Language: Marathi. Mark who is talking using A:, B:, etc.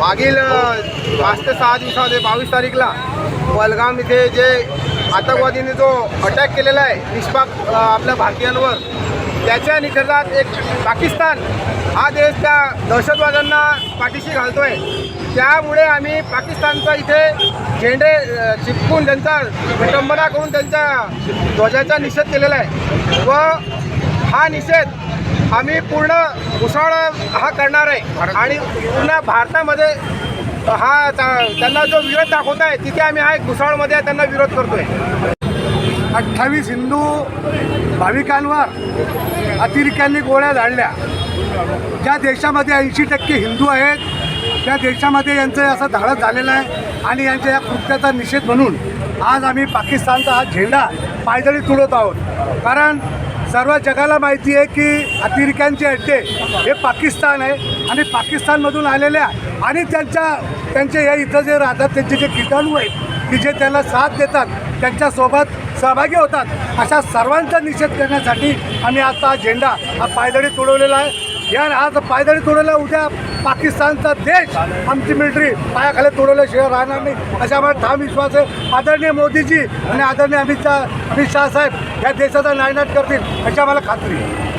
A: मागील पाच ते सहा दिवसामध्ये बावीस तारीखला वलगाम इथे जे आतंकवादीने जो अटॅक केलेला आहे निष्पाप आपल्या भारतीयांवर त्याच्या निषेधात एक पाकिस्तान हा देश त्या दहशतवाद्यांना पाठीशी घालतोय. त्यामुळे आम्ही पाकिस्तानचा इथे झेंडे चिपकून त्यांचा विटंबना करून त्यांच्या ध्वजाचा निषेध केलेला आहे. व हा निषेध आम्ही पूर्ण घुसाळ हा करणार आहे. आणि पूर्ण भारतामध्ये हा त्यांना जो विरोध दाखवत आहे तिथे आम्ही हा घुसाळमध्ये त्यांना विरोध करतोय.
B: अठ्ठावीस हिंदू भाविकांवर अतिरेक्यांनी गोळ्या झाडल्या. ज्या देशामध्ये ऐंशी टक्के हिंदू आहेत त्या देशामध्ये यांचं असं धाडस झालेलं आहे आणि यांच्या या कृत्याचा निषेध म्हणून आज आम्ही पाकिस्तानचा हा झेंडा पायदळी तुडत आहोत. कारण सर्व जगाला माहिती आहे की अतिरेक्यांचे अड्डे हे पाकिस्तान आहे आणि पाकिस्तानमधून आलेल्या आणि त्यांच्या त्यांचे या इथं जे राहतात त्यांचे जे किटाणू आहेत की जे त्याला साथ देतात त्यांच्यासोबत सहभागी होतात अशा सर्वांचा निषेध करण्यासाठी आम्ही आता हा झेंडा हा पायदळी तुडवलेला आहे. या आज पायदळी तुडवला उद्या पाकिस्तानचा देश आमची मिलिटरी पायाखाली तोडवल्याशिवाय राहणार नाही. अशा आम्हाला ठाम विश्वास आहे. आदरणीय मोदीजी आणि आदरणीय अमित शहा अमित शहा साहेब या देशाचा नायनाट करतील अशी आम्हाला खात्री आहे.